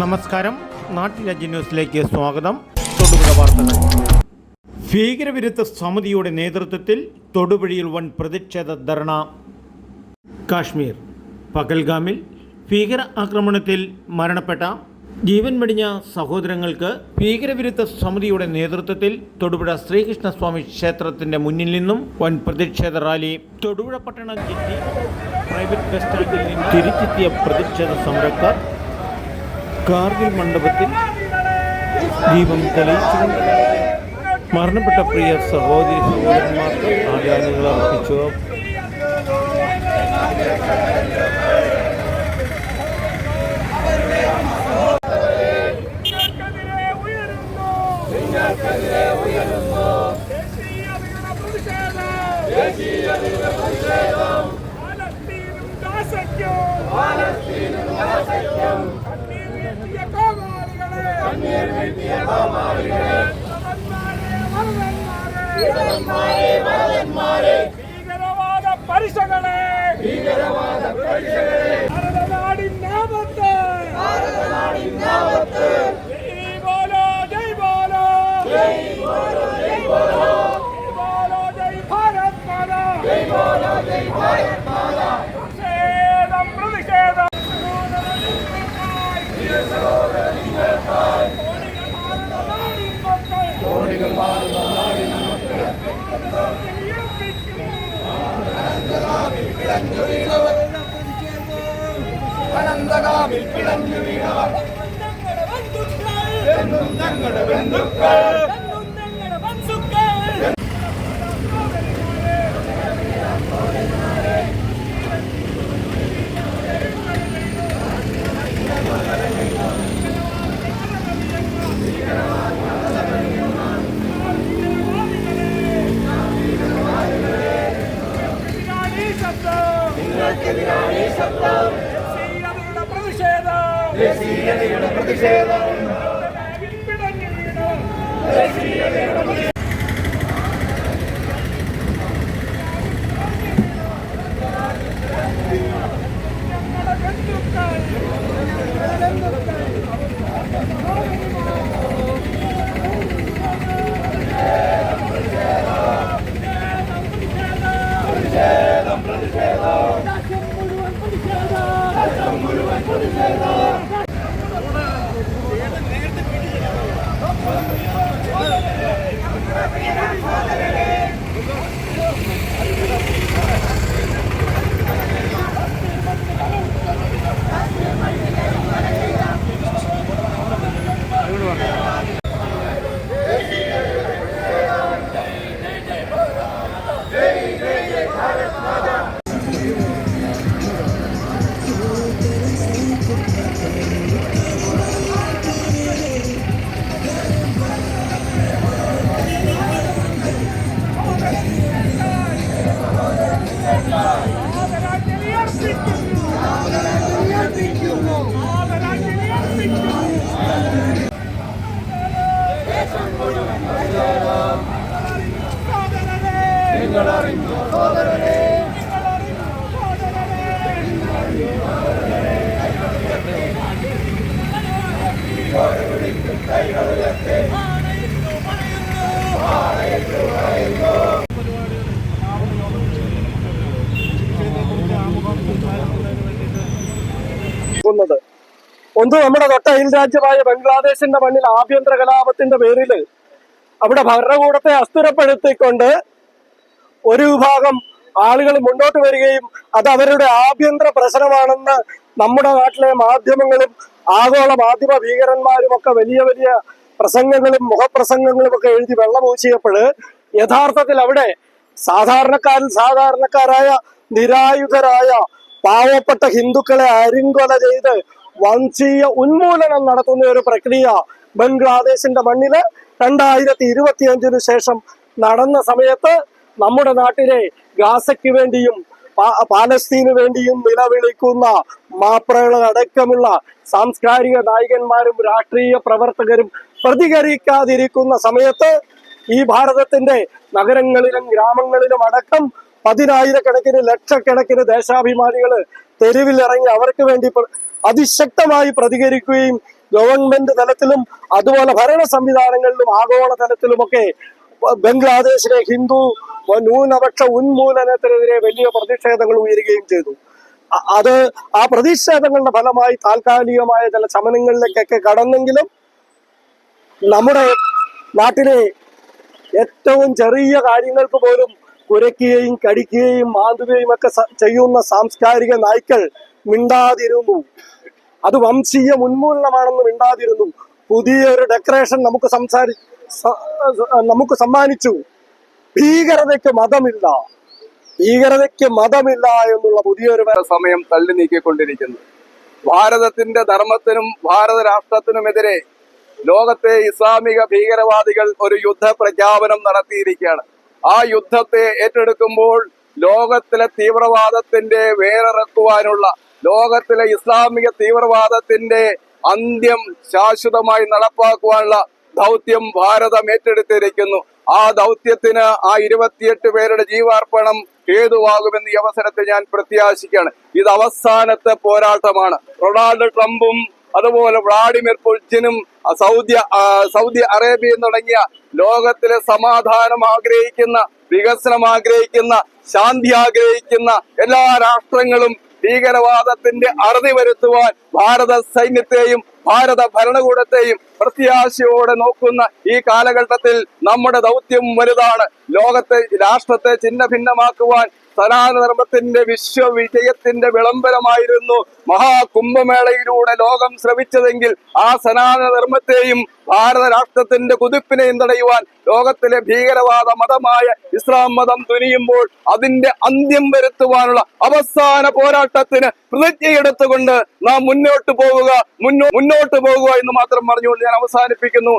നമസ്കാരം. നാട്ടുരാജ്യ ന്യൂസിലേക്ക് സ്വാഗതം. തൊടുപുഴ വാർത്തകൾ. ഭീകരവിരുദ്ധ സമിതിയുടെ നേതൃത്വത്തിൽ തൊടുപുഴയിൽ വൻ പ്രതിഷേധ ധർണ. കാശ്മീർ. പകൽഗാമിൽ ഭീകര ആക്രമണത്തിൽ മരണപ്പെട്ട ജീവൻ മെടിഞ്ഞ സഹോദരങ്ങൾക്ക് ഭീകരവിരുദ്ധ സമിതിയുടെ നേതൃത്വത്തിൽ തൊടുപുഴ ശ്രീകൃഷ്ണസ്വാമി ക്ഷേത്രത്തിന്റെ മുന്നിൽ നിന്നും വൻ പ്രതിഷേധ റാലി. തൊടുപുഴ പട്ടണ ജിറ്റി പ്രൈവറ്റ് ബസ് സ്റ്റാൻഡിൽ തിരിച്ചെത്തിയ പ്രതിഷേധ സമരക്കാർ കാർഗിൽ മണ്ഡപത്തിൽ ദീപം തെളിയിച്ചുകൊണ്ട് മരണപ്പെട്ട പ്രിയ സഹോദരി സഹോദരന്മാർക്ക് ആദരാഞ്ജലികൾ അർപ്പിച്ചു. ഭീകരവാദ പരിശകളെ ഭീകരവാദ പരിശകളെ ഭാരതനാടിനാപത്ത് ഭാരതനാടിനാപത്ത് ജയ് ബോലോ പിടഞ്ഞു വീണവർ. ഞങ്ങളുടെ ബന്ധുക്കൾ. പ്രതിഷേധം ദേശീയതയുടെ പ്രതിഷേധം പിടഞ്ഞു വീണു ദേശീയതയുടെ പ്രതിഷേധം ഞങ്ങളുടെ ഒന്ന് നമ്മുടെ തൊട്ട അയൽ രാജ്യമായ ബംഗ്ലാദേശിന്റെ മണ്ണിൽ ആഭ്യന്തര കലാപത്തിന്റെ പേരിൽ അവിടെ ഭരണകൂടത്തെ അസ്ഥിരപ്പെടുത്തിക്കൊണ്ട് ഒരു വിഭാഗം ആളുകൾ മുന്നോട്ട് വരികയും അത് അവരുടെ ആഭ്യന്തര പ്രശ്നമാണെന്ന് നമ്മുടെ നാട്ടിലെ മാധ്യമങ്ങളും ആഗോള മാധ്യമ ഭീകരന്മാരും ഒക്കെ വലിയ വലിയ പ്രസംഗങ്ങളും മുഖപ്രസംഗങ്ങളും ഒക്കെ എഴുതി വെള്ളമൂച്ചിയപ്പോൾ യഥാർത്ഥത്തിൽ അവിടെ സാധാരണക്കാരിൽ സാധാരണക്കാരായ നിരായുധരായ പാവപ്പെട്ട ഹിന്ദുക്കളെ അരിങ്കൊല ചെയ്ത് വംശീയ ഉന്മൂലനം നടത്തുന്ന ഒരു പ്രക്രിയ ബംഗ്ലാദേശിന്റെ മണ്ണിൽ രണ്ടായിരത്തി ഇരുപത്തിയഞ്ചിനു ശേഷം നടന്ന സമയത്ത് നമ്മുടെ നാട്ടിലെ ഗാസയ്ക്ക് വേണ്ടിയും പാലസ്തീന് വേണ്ടിയും നിലവിളിക്കുന്ന മാപ്രകൾ അടക്കമുള്ള സാംസ്കാരിക നായകന്മാരും രാഷ്ട്രീയ പ്രവർത്തകരും പ്രതികരിക്കാതിരിക്കുന്ന സമയത്ത് ഈ ഭാരതത്തിന്റെ നഗരങ്ങളിലും ഗ്രാമങ്ങളിലും അടക്കം പതിനായിരക്കണക്കിന് ലക്ഷക്കണക്കിന് ദേശാഭിമാനികൾ തെരുവിലിറങ്ങി അവർക്ക് വേണ്ടി അതിശക്തമായി പ്രതികരിക്കുകയും ഗവൺമെന്റ് തലത്തിലും അതുപോലെ ഭരണ സംവിധാനങ്ങളിലും ആഗോള തലത്തിലുമൊക്കെ ബംഗ്ലാദേശിലെ ഹിന്ദു ന്യൂനപക്ഷ ഉന്മൂലനത്തിനെതിരെ വലിയ പ്രതിഷേധങ്ങൾ ഉയരുകയും ചെയ്തു. അത് ആ പ്രതിഷേധങ്ങളുടെ ഫലമായി താൽക്കാലികമായ ചില ശമനങ്ങളിലേക്കൊക്കെ കടന്നെങ്കിലും നമ്മുടെ നാട്ടിലെ ഏറ്റവും ചെറിയ കാര്യങ്ങൾക്ക് പോലും കുരയ്ക്കുകയും കടിക്കുകയും മാന്തുകയും ഒക്കെ ചെയ്യുന്ന സാംസ്കാരിക നായ്ക്കൾ മിണ്ടാതിരുന്നു. അത് വംശീയ ഉന്മൂലനമാണെന്ന് മിണ്ടാതിരുന്നു. പുതിയൊരു ഡെക്കറേഷൻ നമുക്ക് സംസാരി നമുക്ക് സമ്മാനിച്ചു. ഭീകരതയ്ക്ക് മതമില്ല. ഭീകരതയ്ക്ക് മതമില്ല എന്നുള്ള പുതിയൊരു സമയം തള്ളി നീക്കിക്കൊണ്ടിരിക്കുന്നു. ഭാരതത്തിന്റെ ധർമ്മത്തിനും ഭാരത രാഷ്ട്രത്തിനുമെതിരെ ലോകത്തെ ഇസ്ലാമിക ഭീകരവാദികൾ ഒരു യുദ്ധ പ്രഖ്യാപനം നടത്തിയിരിക്കുകയാണ്. ആ യുദ്ധത്തെ ഏറ്റെടുക്കുമ്പോൾ ലോകത്തിലെ തീവ്രവാദത്തിന്റെ വേറിറക്കുവാനുള്ള ലോകത്തിലെ ഇസ്ലാമിക തീവ്രവാദത്തിന്റെ അന്ത്യം ശാശ്വതമായി നടപ്പാക്കുവാനുള്ള ദൗത്യം ഭാരതം ഏറ്റെടുത്തിരിക്കുന്നു. ആ ദൗത്യത്തിന് ആ ഇരുപത്തിയെട്ട് പേരുടെ ജീവാർപ്പണം ഹേതുവാകുമെന്ന് ഈ അവസരത്തിൽ ഞാൻ പ്രത്യാശിക്കുകയാണ്. ഇത് അവസാനത്തെ പോരാട്ടമാണ്. റൊണാൾഡ് ട്രംപും അതുപോലെ വ്ളാഡിമിർ പുടിനും സൗദി സൗദി അറേബ്യയും തുടങ്ങിയ ലോകത്തിലെ സമാധാനം ആഗ്രഹിക്കുന്ന വികസനം ആഗ്രഹിക്കുന്ന ശാന്തി ആഗ്രഹിക്കുന്ന എല്ലാ രാഷ്ട്രങ്ങളും ഭീകരവാദത്തിന്റെ അറുതി വരുത്തുവാൻ ഭാരത സൈന്യത്തെയും ഭാരത ഭരണകൂടത്തെയും പ്രത്യാശയോടെ നോക്കുന്ന ഈ കാലഘട്ടത്തിൽ നമ്മുടെ ദൗത്യം വലുതാണ്. ലോകത്തെ രാഷ്ട്രത്തെ ഛിന്ന ഭിന്നമാക്കുവാൻ സനാതനധർമ്മത്തിന്റെ വിശ്വവിജയത്തിന്റെ വിളംബരമായിരുന്നു മഹാകുംഭമേളയിലൂടെ ലോകം ശ്രവിച്ചതെങ്കിൽ ആ സനാതനധർമ്മത്തെയും ഭാരത രാഷ്ട്രത്തിന്റെ കുതിപ്പിനെയും തടയുവാൻ ലോകത്തിലെ ഭീകരവാദ മതമായ ഇസ്ലാം മതം തുനിയുമ്പോൾ അതിന്റെ അന്ത്യം വരുത്തുവാനുള്ള അവസാന പോരാട്ടത്തിന് പ്രതിജ്ഞയെടുത്തുകൊണ്ട് നാം മുന്നോട്ട് പോവുക മുന്നോ മുന്നോട്ട് പോകുക എന്ന് മാത്രം പറഞ്ഞുകൊണ്ട് ഞാൻ അവസാനിപ്പിക്കുന്നു.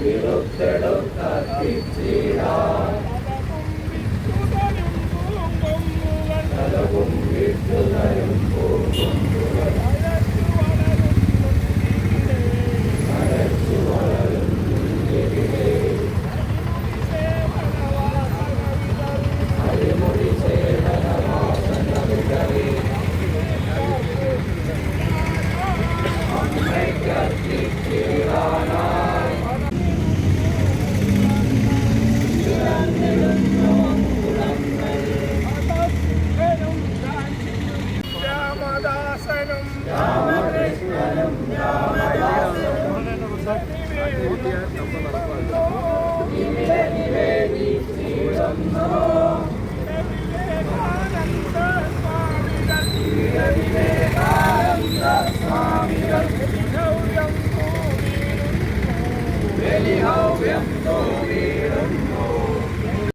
విముక్తుడు కర్పించిడా కలవం విట్టులను